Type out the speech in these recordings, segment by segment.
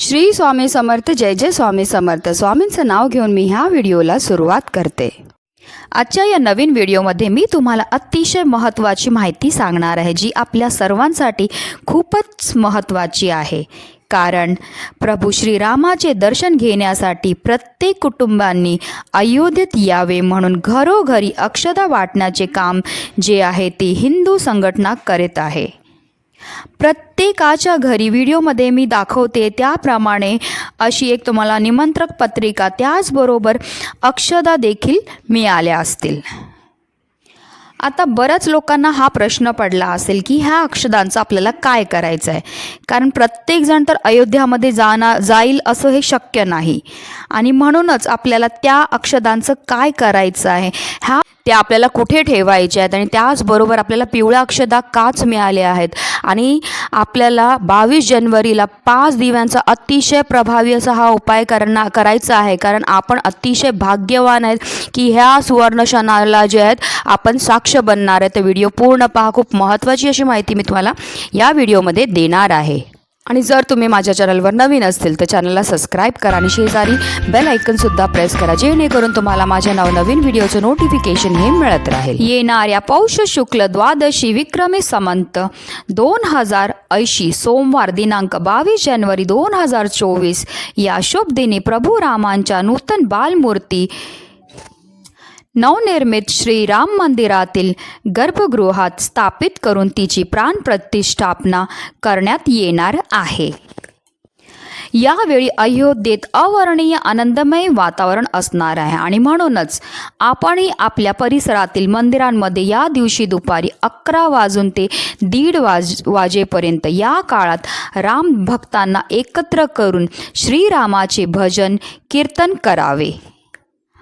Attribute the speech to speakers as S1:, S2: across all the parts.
S1: श्री स्वामी समर्थ जय जय स्वामी समर्थ. स्वामींचं नाव घेऊन मी ह्या व्हिडिओला सुरुवात करते. आजच्या या नवीन व्हिडिओमध्ये मी तुम्हाला अतिशय महत्त्वाची माहिती सांगणार आहे जी आपल्या सर्वांसाठी खूपच महत्त्वाची आहे. कारण प्रभू श्रीरामाचे दर्शन घेण्यासाठी प्रत्येक कुटुंबांनी अयोध्येत यावे म्हणून घरोघरी अक्षता वाटण्याचे काम जे आहे ते हिंदू संघटना करीत आहे. प्रत्येकाच्या घरी व्हिडिओमध्ये मी दाखवते त्याप्रमाणे अशी एक तुम्हाला निमंत्रक पत्रिका त्याचबरोबर अक्षदा देखील मिळाल्या असतील. आता बऱ्याच लोकांना हा प्रश्न पडला असेल की ह्या अक्षदांचं आपल्याला काय करायचं आहे कारण प्रत्येकजण तर अयोध्यामध्ये जाणार जाईल असं हे शक्य नाही. आणि म्हणूनच आपल्याला त्या अक्षदांचं काय करायचं आहे ह्या त्या आपल्याला कुठे ठेवायच्या आहेत? आणि त्याचबरोबर आपल्याला पिवळ्या अक्षदा काच मिळाल्या आहेत. आणि आपल्याला बावीस जानेवारीला पाच दिव्यांचा अतिशय प्रभावी असा हा उपाय करणा करायचा आहे. कारण आपण अतिशय भाग्यवान आहेत की ह्या सुवर्णक्षणाला जे आहेत आपण साक्ष बनणार आहे तर व्हिडिओ पूर्ण पहा. खूप महत्त्वाची अशी माहिती मी तुम्हाला या व्हिडिओमध्ये देणार आहे. आणि जर तुम्ही माझ्या चॅनलवर नवीन असतील तर चॅनलला सबस्क्राईब करा आणि शेजारी बेल ऐकनसुद्धा प्रेस करा जेणेकरून तुम्हाला माझ्या नवनवीन व्हिडिओचं नोटिफिकेशन हे मिळत राहील. येणाऱ्या पौष शुक्ल द्वादशी विक्रमी समंत दोन हजार ऐंशी सोमवार दिनांक बावीस जानेवारी दोन हजार चोवीस या शुभ दिनी प्रभू रामांच्या नूतन बालमूर्ती नवनिर्मित श्रीराम मंदिरातील गर्भगृहात स्थापित करून तिची प्राणप्रतिष्ठापना करण्यात येणार आहे. यावेळी अयोध्येत अवर्णीय आनंदमय वातावरण असणार आहे आणि म्हणूनच आपणही आपल्या परिसरातील मंदिरांमध्ये या दिवशी दुपारी अकरा वाजून ते दीड वाज वाजेपर्यंत या काळात राम भक्तांना एकत्र करून श्रीरामाचे भजन कीर्तन करावे.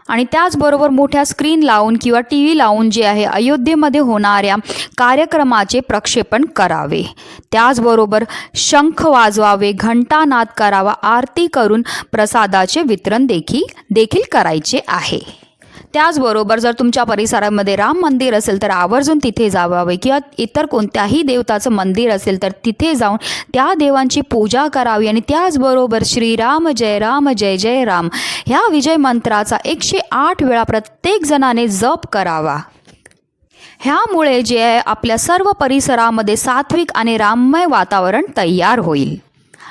S1: आणि त्याचबरोबर मोठ्या स्क्रीन लावून किंवा टी व्ही लावून जे आहे अयोध्येमध्ये होणाऱ्या कार्यक्रमाचे प्रक्षेपण करावे. त्याचबरोबर शंख वाजवावे घंटानाद करावा आरती करून प्रसादाचे वितरण देखील देखील करायचे आहे. त्याचबरोबर जर तुमच्या परिसरामध्ये राम मंदिर असेल तर आवर्जून तिथे जावावे किंवा इतर कोणत्याही देवताचं मंदिर असेल तर तिथे जाऊन त्या देवांची पूजा करावी. आणि त्याचबरोबर श्रीराम जय राम जय जय राम ह्या विजय मंत्राचा एकशे आठ वेळा प्रत्येक जणाने जप करावा. ह्यामुळे जे आहे आपल्या सर्व परिसरामध्ये सात्विक आणि राममय वातावरण तयार होईल.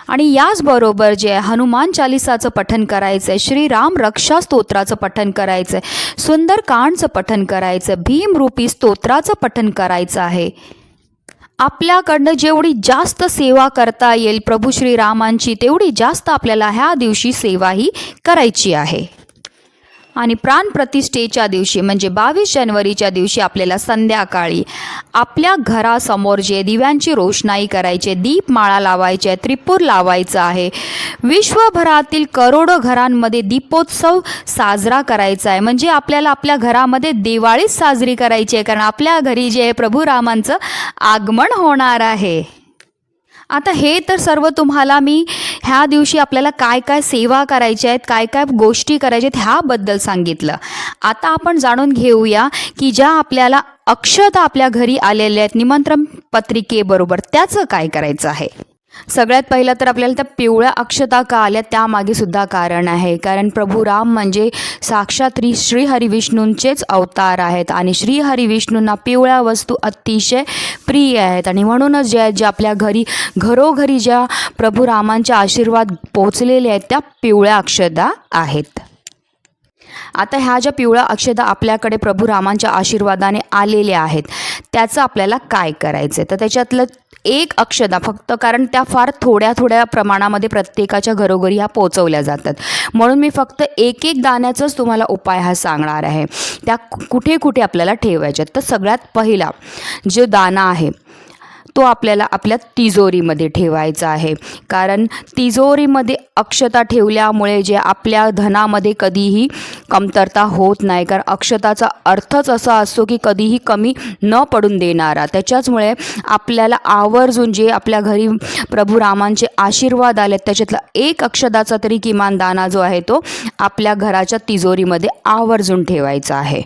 S1: आणि याचबरोबर जे आहे हनुमान चालिसाचं पठन करायचं आहे श्रीराम रक्षा स्तोत्राचं पठन करायचं आहे सुंदरकांडचं पठन करायचं आहे भीमरूपी स्तोत्राचं पठन करायचं आहे. आपल्याकडनं जेवढी जास्त सेवा करता येईल प्रभू श्रीरामांची तेवढी जास्त आपल्याला ह्या दिवशी सेवा ही करायची आहे. आणि प्राणप्रतिष्ठेच्या दिवशी म्हणजे बावीस जानेवारीच्या दिवशी आपल्याला संध्याकाळी आपल्या घरासमोर जे दिव्यांची रोषणाई करायची आहे, दीपमाळा लावायची आहे त्रिपूर लावायचं आहे. विश्वभरातील करोडो घरांमध्ये दीपोत्सव साजरा करायचा आहे. म्हणजे आपल्याला आपल्या घरामध्ये दिवाळीच साजरी करायची आहे. कारण आपल्या घरी जे आहे प्रभू रामांचं आगमन होणार आहे. आता हे तर सर्व तुम्हाला मी ह्या दिवशी आपल्याला काय काय सेवा करायच्या आहेत काय काय गोष्टी करायच्या आहेत ह्याबद्दल सांगितलं. आता आपण जाणून घेऊया की ज्या आपल्याला अक्षता आपल्या घरी आलेल्या आहेत निमंत्रण पत्रिकेबरोबर त्याचं काय करायचं आहे? सगळ्यात पहिलं तर आपल्याला त्या पिवळ्या अक्षता का आल्या त्यामागे सुद्धा कारण आहे. कारण प्रभू राम म्हणजे साक्षात श्री श्री हरिविष्णूंचेच अवतार आहेत आणि श्री हरिविष्णूंना पिवळ्या वस्तू अतिशय प्रिय आहेत. आणि म्हणूनच जे आहेत जे आपल्या घरी घरोघरी ज्या प्रभू रामांच्या आशीर्वाद पोचलेले आहेत त्या पिवळ्या अक्षदा आहेत. आता ह्या ज्या पिवळ्या अक्षदा आपल्याकडे प्रभू रामांच्या आशीर्वादाने आलेल्या आहेत त्याचं आपल्याला काय करायचं आहे तर त्याच्यातलं एक अक्षदा फक्त कारण त्या फार थोड्या थोड्या प्रमाणामध्ये प्रत्येकाच्या घरोघरी ह्या पोचवल्या जातात. म्हणून मी फक्त एक एक दाण्याचाच तुम्हाला उपाय हा सांगणार आहे. त्या कुठे कुठे आपल्याला ठेवायच्या तर सगळ्यात पहिला जो दाना आहे तो आपल्याला आपल्या तिजोरीमध्ये ठेवायचा आहे. कारण तिजोरीमध्ये अक्षता ठेवल्यामुळे जे आपल्या धनामध्ये कधीही कमतरता होत नाही. कारण अक्षताचा अर्थच असा असतो की कधीही कमी न पडून देणारा. त्याच्याचमुळे आपल्याला आवर्जून जे आपल्या घरी प्रभू रामांचे आशीर्वाद आलेत त्याच्यातला एक अक्षदाचा तरी किमान दाना जो आहे तो आपल्या घराच्या तिजोरीमध्ये आवर्जून ठेवायचा आहे.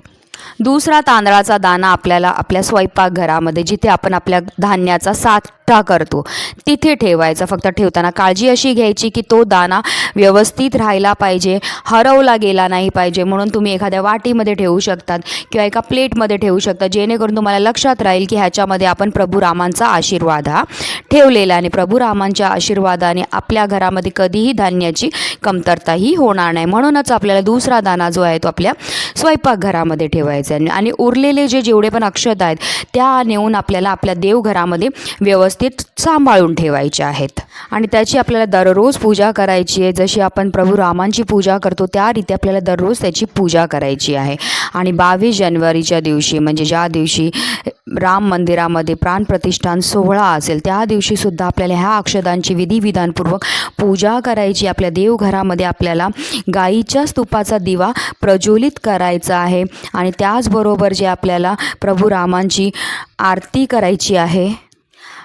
S1: दुसरा तांदळाचा दाना आपल्याला आपल्या स्वयंपाकघरामध्ये जिथे आपण आपल्या धान्याचा साठ का करतो. तिथे ठेवायचा. फक्त ठेवताना काळजी अशी घ्यायची की तो दाना व्यवस्थित राहायला पाहिजे हरवला गेला नाही पाहिजे. म्हणून तुम्ही एखाद्या वाटीमध्ये ठेवू शकतात किंवा एका प्लेटमध्ये ठेवू शकता जेणेकरून तुम्हाला लक्षात राहील की ह्याच्यामध्ये आपण प्रभू रामांचा आशीर्वाद हा ठेवलेला आणि प्रभू रामांच्या आशीर्वादाने आपल्या घरामध्ये कधीही धान्याची कमतरताही होणार नाही. म्हणूनच आपल्याला दुसरा दाना जो आहे तो आपल्या स्वयंपाकघरामध्ये ठेवायचा आहे. आणि उरलेले जे जेवढे पण अक्षत आहेत त्या नेऊन आपल्याला आपल्या देवघरामध्ये व्यवस्थित सांभाळून ठेवायचे आहेत. आणि त्याची आपल्याला दररोज पूजा करायची आहे. जशी आपण प्रभू रामांची पूजा करतो त्या रीती आपल्याला दररोज त्याची पूजा करायची आहे. आणि बावीस जानेवारीच्या दिवशी म्हणजे ज्या दिवशी राम मंदिरामध्ये प्राणप्रतिष्ठान सोहळा असेल त्या दिवशीसुद्धा आपल्याला ह्या अक्षदांची विधिविधानपूर्वक पूजा करायची. आपल्या देवघरामध्ये आपल्याला गाईच्या स्तूपाचा दिवा प्रज्वलित करायचा आहे. आणि त्याचबरोबर जे आपल्याला प्रभू रामांची आरती करायची आहे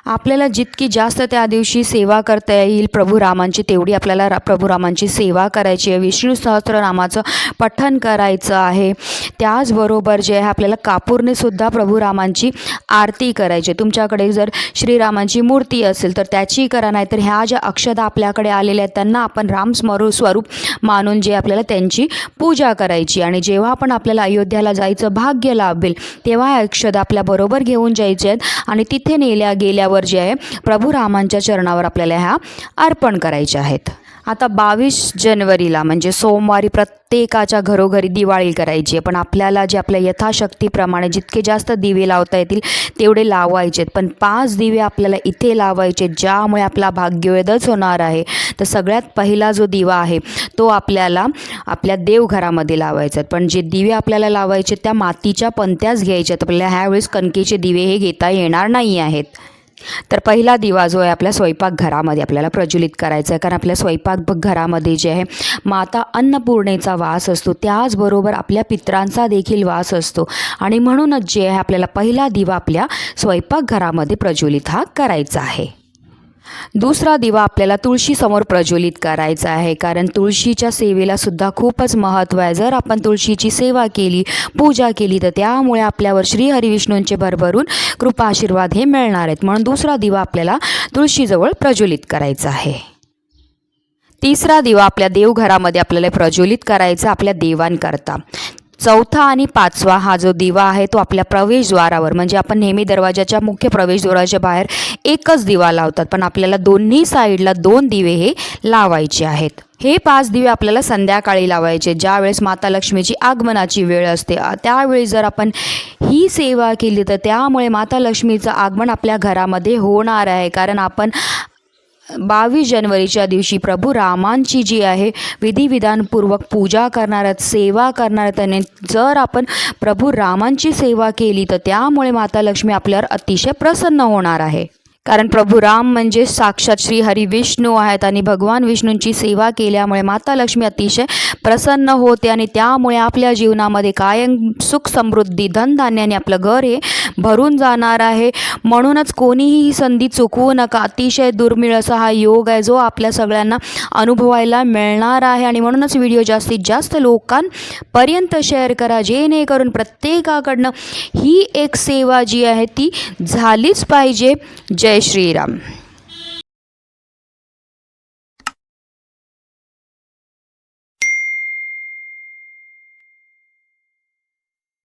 S1: आपल्याला जितकी जास्त त्या दिवशी सेवा करता येईल प्रभू रामांची तेवढी आपल्याला रा प्रभू रामांची सेवा करायची आहे. विष्णू सहस्त्रनामाचं पठण करायचं आहे. त्याचबरोबर जे आहे आपल्याला कापूरने सुद्धा प्रभू रामांची आरती करायची आहे. तुमच्याकडे जर श्रीरामांची मूर्ती असेल तर त्याची करा नाही तर ह्या ज्या अक्षदा आपल्याकडे आलेल्या आहेत त्यांना आपण रामस्मरू स्वरूप मानून जे आपल्याला त्यांची पूजा करायची आणि जेव्हा आपण आपल्याला अयोध्याला जायचं भाग्य लाभेल तेव्हा अक्षदा आपल्याबरोबर घेऊन जायचे आहेत. आणि तिथे नेल्या गेल्यावर जे आहे प्रभू रामांच्या चरणावर आपल्याला ह्या अर्पण करायच्या आहेत. आता बावीस जानेवारीला म्हणजे सोमवारी प्रत्येकाच्या घरोघरी दिवाळी करायची आहे. पण आपल्याला जे आपल्या यथाशक्तीप्रमाणे जितके जास्त दिवे लावता येतील तेवढे लावायचे आहेत. पण पाच दिवे आपल्याला इथे लावायचे ज्यामुळे आपला भाग्यवेदच होणार आहे. तर सगळ्यात पहिला जो दिवा आहे तो आपल्याला आपल्या देवघरामध्ये लावायचा पण जे दिवे आपल्याला लावायचे त्या मातीच्या पंत्याच घ्यायच्या आहेत. आपल्याला ह्यावेळेस कणकेचे दिवे हे घेता येणार नाही आहेत. तर पहिला दिवा जो आहे आपल्या स्वयंपाकघरामध्ये आपल्याला प्रज्वलित करायचा आहे. कारण आपल्या स्वयंपाकघरामध्ये जे आहे माता अन्नपूर्णेचा वास असतो. त्याचबरोबर आपल्या पित्रांचा देखील वास असतो. आणि म्हणूनच जे आहे आपल्याला पहिला दिवा आपल्या स्वयंपाकघरामध्ये प्रज्वलित हा करायचा आहे. दुसरा दिवा आपल्याला तुळशीसमोर प्रज्वलित करायचा आहे कारण तुळशीच्या सेवेला सुद्धा खूपच महत्त्व आहे. जर आपण तुळशीची सेवा केली पूजा केली तर त्यामुळे आपल्यावर श्री हरिविष्णूंचे भरभरून कृपा आशीर्वाद हे मिळणार आहेत. म्हणून दुसरा दिवा आपल्याला तुळशीजवळ प्रज्वलित करायचा आहे. तिसरा दिवा आपल्या देवघरामध्ये आपल्याला प्रज्वलित करायचा आपल्या देवांकरता. चौथा आणि पाचवा हा जो दिवा आहे तो आपल्या प्रवेशद्वारावर म्हणजे आपण नेहमी दरवाजाच्या मुख्य प्रवेशद्वाराच्या बाहेर एकच दिवा लावतात पण आपल्याला दोन्ही साईडला दोन दिवे हे लावायचे आहेत. हे पाच दिवे आपल्याला संध्याकाळी लावायचे ज्यावेळेस माता लक्ष्मीची आगमनाची वेळ असते. त्यावेळी जर आपण ही सेवा केली तर त्यामुळे माता लक्ष्मीचं आगमन आपल्या घरामध्ये होणार आहे कारण आपण बावीस जानेवारीच्या दिवशी प्रभू रामांची जी आहे विधिविधानपूर्वक पूजा करणार सेवा करणार आहेत आणि जर आपण प्रभू रामांची सेवा केली तर त्यामुळे माता लक्ष्मी आपल्यावर अतिशय प्रसन्न होणार आहे. कारण प्रभू राम म्हणजे साक्षात श्री हरी विष्णू आहेत आणि भगवान विष्णूंची सेवा केल्यामुळे माता लक्ष्मी अतिशय प्रसन्न होते आणि त्यामुळे आपल्या जीवनामध्ये कायम सुख समृद्धी धनधान्याने आपलं घर हे भरून जाणार आहे. म्हणूनच कोणीही ही संधी चुकवू नका. अतिशय दुर्मिळ असा हा योग आहे जो आपल्या सगळ्यांना अनुभवायला मिळणार आहे आणि म्हणूनच व्हिडिओ जास्तीत जास्त लोकांपर्यंत शेअर करा. जेणेकरून प्रत्येकाकडनं ही एक सेवा जी आहे ती झालीच पाहिजे. जय श्रीराम